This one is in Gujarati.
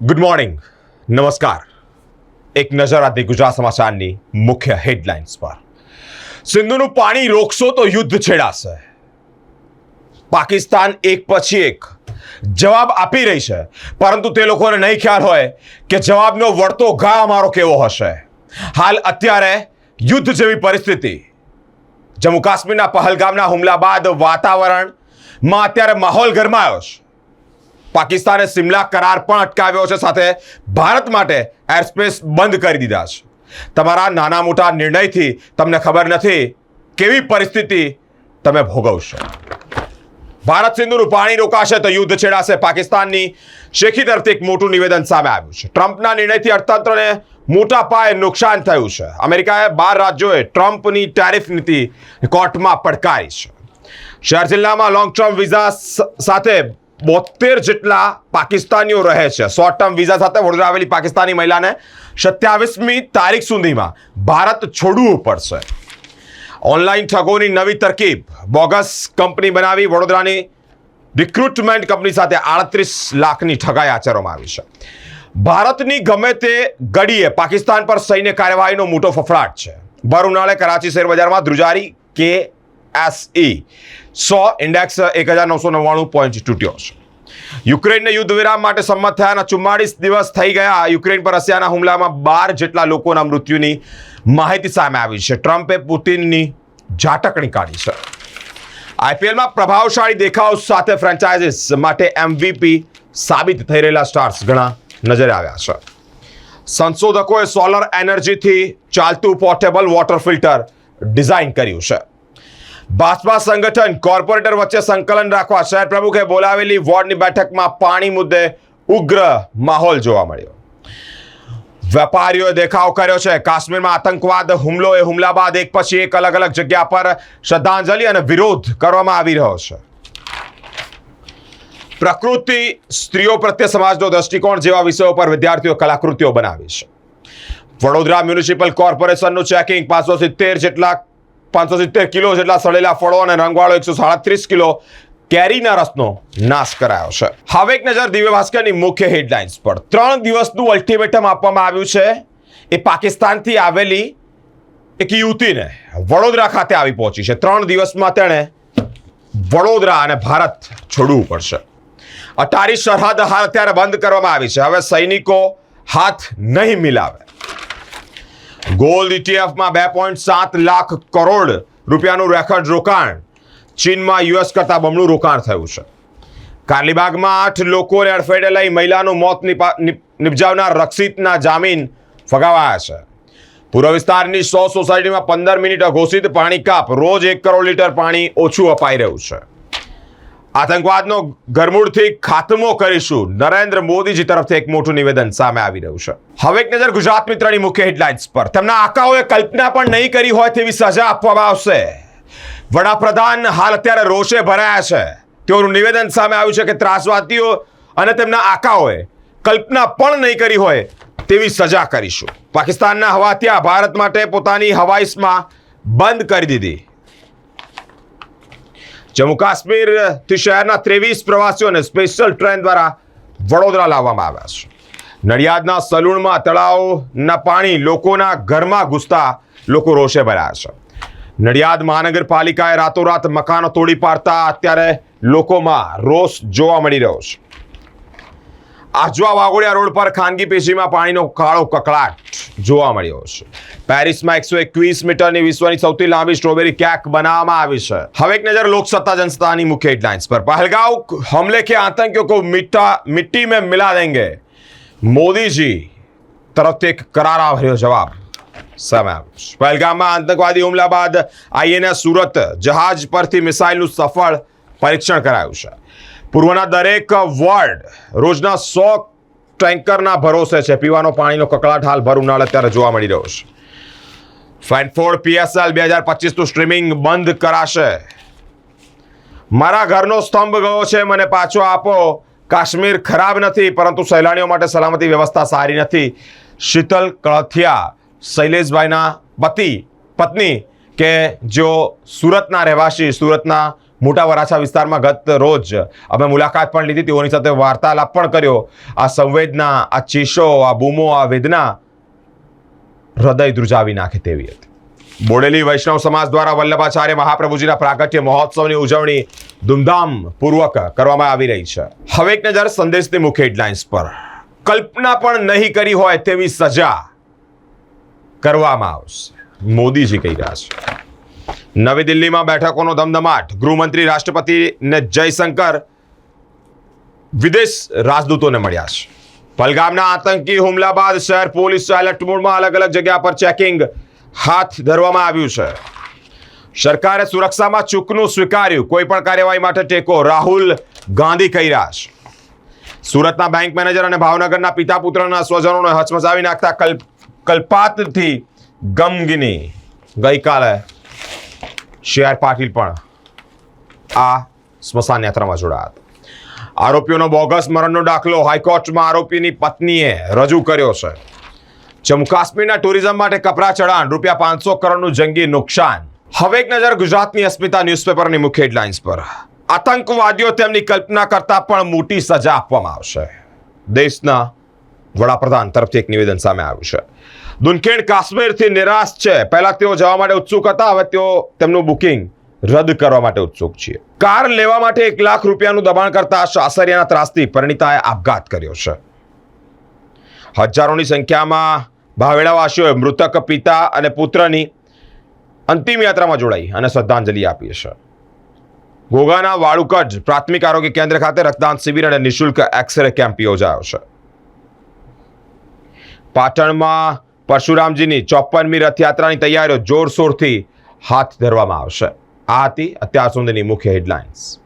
ગુડ મોર્નિંગ નમસ્કાર એક નજર આતી ગુજરાત સમાચારની મુખ્ય હેડલાઇન્સ પર. સિંધુનું પાણી રોકશો તો યુદ્ધ છેડાશે. પાકિસ્તાન એક પછી એક જવાબ આપી રહી છે. પરંતુ તે લોકોને નહીં ખ્યાલ હોય કે જવાબનો વળતો ઘા અમારો કેવો હશે. હાલ અત્યારે યુદ્ધ જેવી પરિસ્થિતિ. જમ્મુ કાશ્મીરના પહલગામના હુમલા બાદ વાતાવરણમાં અત્યારે માહોલ ગરમાયો છે. પાકિસ્તાને સિમલા કરાર પણ અટકાવ્યો છે સાથે ભારત માટે એરસ્પેસ બંધ કરી દીધા છે. તમારા નાના મોટા નિર્ણયથી તમને ખબર નથી કેવી પરિસ્થિતિ તમે ભોગવશો. ભારત સિંધુનું પાણી રોકાશે તો યુદ્ધ છેડાશે પાકિસ્તાનની. શેખી તરફથી એક મોટું નિવેદન સામે આવ્યું છે. ટ્રમ્પના નિર્ણયથી અર્થતંત્રને મોટા પાયે નુકસાન થયું છે. અમેરિકાએ બાર રાજ્યોએ ટ્રમ્પની ટેરિફ નીતિ કોર્ટમાં પડકારી છે. શહેર જિલ્લામાં લોંગ ટર્મ વિઝા સાથે બોતેર જેટલા પાકિસ્તાનીઓ રહે છે. શોર્ટ ટર્મ વિઝા સાથે વડોદરા આવેલી પાકિસ્તાની મહિલાને સત્યાવીસમી તારીખ સુધીમાં ભારત છોડવું પડશે. ઓનલાઈન ઠગોની નવી તરકીબ. બોગસ કંપની બનાવી વડોદરાની રિક્રુટમેન્ટ કંપની સાથે આડત્રીસ લાખની ઠગાઈ આચરવામાં આવી છે. ભારતની ગમે તે ગડીએ પાકિસ્તાન પર સૈન્ય કાર્યવાહીનો મોટો ફફડાટ છે. ભર ઉનાળે કરાચી શેર બજારમાં ધ્રુજારી કે એસઈ સો ઇન્ડેક્સ એક હજાર નવસો નવ્વાણું પોઈન્ટ તૂટ્યો છે. યુક્રેનને યુદ્ધ વિરામ માટે સંમત થયાના ચુમ્માળીસ દિવસ થઈ ગયા. યુક્રેન પર રશિયાના હુમલામાં બાર જેટલા લોકોના મૃત્યુની માહિતી સામે આવી છે. ટ્રમ્પે પુતિનની ઝાટકણી કાઢી છે. આઈપીએલમાં પ્રભાવશાળી દેખાવ સાથે ફ્રેન્ચાઇઝીસ માટે એમવીપી સાબિત થઈ રહેલા સ્ટાર્સ ઘણા નજરે આવ્યા છે. સંશોધકોએ સોલર એનર્જીથી ચાલતું પોર્ટેબલ વોટર ફિલ્ટર ડિઝાઇન કર્યું છે. ભાજપા સંગઠન કોર્પોરેટર વચ્ચે સંકલન રાખવા શહેર પ્રમુખે બોલાવેલી વોર્ડની બેઠકમાં પાણી મુદ્દે ઉગ્ર માહોલ જોવા મળ્યો. વેપારીઓએ દેખાવ કર્યો છે. કાશ્મીરમાં આતંકવાદ, હુમલો એ હુમલા બાદ એક પછી એક અલગ અલગ જગ્યા પર શ્રદ્ધાંજલિ અને વિરોધ કરવામાં આવી રહ્યો છે. પ્રકૃતિ, સ્ત્રીઓ પ્રત્યે સમાજનો દ્રષ્ટિકોણ જેવા વિષયો પર વિદ્યાર્થીઓ કલાકૃતિઓ બનાવી છે. વડોદરા મ્યુનિસિપલ કોર્પોરેશનનું ચેકિંગ પાંચસો સિત્તેર જેટલા પાંચસો સિત્તેર કિલો જેટલા સડેલા ફળો અને રંગવાળો એકસો સાડત્રીસ કિલો કેરીના રસનો નાશ કરાયો છે. હવે એક નજર દિવ્ય ભાસ્કરની મુખ્ય હેડલાઇન્સ પર. ત્રણ દિવસનું અલ્ટિમેટમ આપવામાં આવ્યું છે. એ પાકિસ્તાનથી આવેલી એક યુવતીને વડોદરા ખાતે આવી પહોંચી છે. ત્રણ દિવસમાં તેણે વડોદરા અને ભારત છોડવું પડશે. અટારી સરહદ હાલ અત્યારે બંધ કરવામાં આવી છે. હવે સૈનિકો હાથ નહીં મિલાવે. ગોલ્ડ ઇટીએફમાં બે પોઈન્ટ સાત લાખ કરોડ રૂપિયાનું રેકર્ડ રોકાણ. ચીનમાં યુએસ કરતાં બમણું રોકાણ થયું છે. કારલીબાગમાં આઠ લોકોને અડફેટે લઈ મહિલાનું મોત નિપજાવનાર રક્ષિતના જામીન ફગાવાયા છે. પૂર્વ વિસ્તારની સો સોસાયટીમાં પંદર મિનિટ અઘોષિત પાણી કાપ. રોજ એક કરોડ લીટર પાણી ઓછું અપાઈ રહ્યું છે. આતંકવાદનો ઘરમૂળથી ખાતમો કરીશું. નરેન્દ્ર મોદીજી તરફથી એક મોટું નિવેદન સામે આવી રહ્યું છે. હવે એક નજર ગુજરાત મિત્રની મુખ્ય હેડલાઇન્સ પર. તેમના આકાઓએ કલ્પના પણ નહીં કરી હોય તેવી સજા આપવામાં આવશે. વડાપ્રધાન હાલ અત્યારે રોષે ભરાયા છે. તેઓનું નિવેદન સામે આવ્યું છે કે ત્રાસવાદીઓ અને તેમના આકાઓએ કલ્પના પણ નહીં કરી હોય તેવી સજા કરીશું. પાકિસ્તાનના હવાતિયા ભારત માટે પોતાની હવાઈસમાં બંધ કરી દીધી. જમ્મુ કાશ્મીરથી શહેરના ત્રેવીસ પ્રવાસીઓને સ્પેશિયલ ટ્રેન દ્વારા વડોદરા લાવવામાં આવ્યા છે. નડિયાદના સલૂણમાં તળાવના પાણી લોકોના ઘરમાં ઘૂસતા લોકો રોષે ભરાયા છે. નડિયાદ મહાનગરપાલિકાએ રાતોરાત મકાનો તોડી પાડતા અત્યારે લોકોમાં રોષ જોવા મળી રહ્યો છે. આજવા વાઘોડિયા રોડ પર ખાનગી પેશીમાં પાણીનો કાળો કકળાટ જોવા મળ્યો છે. પેરિસમાં એકસો એકવીસ મીટરની વિશ્વની સૌથી લાંબી સ્ટ્રોબેરી ક્યાંક બનાવવામાં આવી છે. હવે એક નજર લોકસત્તા જનસત્તાની મુખ્ય હેડલાઇન્સ પર. પહેલગાંવ હમલે કે આતંકીઓ को मिट्टा मिट्टी में मिला देंगे मोदी તરફથી એક કરાર આવ્યો જવાબ સામે આવ્યો પહેલગામમાં આતંકવાદી હુમલા બાદ આઈએનએસ સુરત જહાજ પરથી મિસાઇલનું સફળ પરીક્ષણ કરાયું છે. પૂર્વના દરેક વોર્ડ રોજના સો ટેન્કરના ભરોસે છે. પીવાનો પાણીનો કકળાટ હાલ ભર ઉનાળે અત્યારે જોવા મળી રહ્યો છે. ફેનફોર્ડ પીએસએલ બે હજાર પચીસનું સ્ટ્રીમિંગ બંધ કરાશે. મારા ઘરનો સ્તંભ ગયો છે. મને પાછો આપો. કાશ્મીર ખરાબ નથી, પરંતુ સહેલાણીઓ માટે સલામતી વ્યવસ્થા સારી નથી. શીતલ કળથિયા, શૈલેષભાઈના પતિ, પત્ની કે જો સુરતના રહેવાસી, સુરતના મોટા વરાછા વિસ્તારમાં ગત રોજ અમે મુલાકાત પણ લીધી. તેઓની સાથે વાર્તાલાપ પણ કર્યો. આ સંવેદના, આ ચીસો, આ બૂમો, આ વેદના હૃદય ધ્રુજાવી નાખે તેવી હતી. બોડેલી વૈષ્ણવ સમાજ દ્વારા વલ્લભાચાર્ય મહાપ્રભુજીના પ્રાગટ્ય મહોત્સવની ઉજવણી ધૂમધામ પૂર્વક કરવામાં આવી રહી છે. હવે એક નજર સંદેશની મુખ્ય હેડલાઇન્સ પર. કલ્પના પણ નહીં કરી હોય તેવી સજા કરવામાં આવશે. મોદીજી કહી રહ્યા છે. નવી દિલ્હીમાં બેઠકોનો ધમધમાટ. ગૃહમંત્રી રાષ્ટ્રપતિને જયશંકર વિદેશ રાજદૂતોને મળ્યા છે. પલગામના આતંકી હુમલા બાદ શહેર પોલીસ એલર્ટ મોડમાં અલગ અલગ જગ્યા પર ચેકિંગ હાથ ધરવામાં આવ્યું છે. સરકારે સુરક્ષામાં ચૂકનું સ્વીકાર્યું. કોઈ પણ કાર્યવાહી માટે ટેકો રાહુલ ગાંધી કહી રહ્યા છે. સુરતના બેંક મેનેજર અને ભાવનગરના પિતા પુત્રના સ્વજનોને હચમચાવી નાખતા કલ્પ, કલ્પાતથી ગમગીની ગઈકાલે સી પાટીલ પણ આ સ્મશાન યાત્રામાં જોડાયા હતા. આરોપીઓનો બોગસ મરણનો દાખલો હાઈકોર્ટમાં આરોપીની પત્નીએ રજૂ કર્યો છે. જમ્મુ કાશ્મીરના ટુરિઝમ માટે કપરા ચઢાણ, રૂપિયા પાંચસો કરોડનું જંગી નુકસાન. હવે એક નજર ગુજરાતની અસ્મિતા ન્યૂઝપેપરની મુખ્ય હેડલાઇન્સ પર. આતંકવાદીઓ તેમની કલ્પના કરતા પણ મોટી સજા આપવામાં આવશે. દેશના વડાપ્રધાન તરફથી એક નિવેદન સામે આવ્યું છે. દુનખેડ કાશ્મીરથી નિરાશ છે. પહેલા તેઓ જવા માટે ઉત્સુક હતા, હવે તેઓ તેમનું બુકિંગ રદ કરવા માટે ઉત્સુક છે કાર લેવા માટે એક લાખ રૂપિયાનું દબાણ કરતા સાસરિયાના ત્રાસથી પરિણીતાએ આપઘાત કર્યો છે. હજારોની સંખ્યામાં ભાવેડાવાસીઓએ મૃતક પિતા અને પુત્રની અંતિમ યાત્રામાં જોડાઈ અને શ્રદ્ધાંજલિ આપી છે. ઘોઘાના વાળુકજ પ્રાથમિક આરોગ્ય કેન્દ્ર ખાતે રક્તદાન શિબિર અને નિઃશુલ્ક એક્સરે કેમ્પ યોજાયો છે. પાટણમાં પરશુરામજીની ચોપ્પનમી રથયાત્રાની તૈયારીઓ જોરશોરથી હાથ ધરવામાં આવશે. આ હતી અત્યાર સુધીની મુખ્ય હેડલાઇન્સ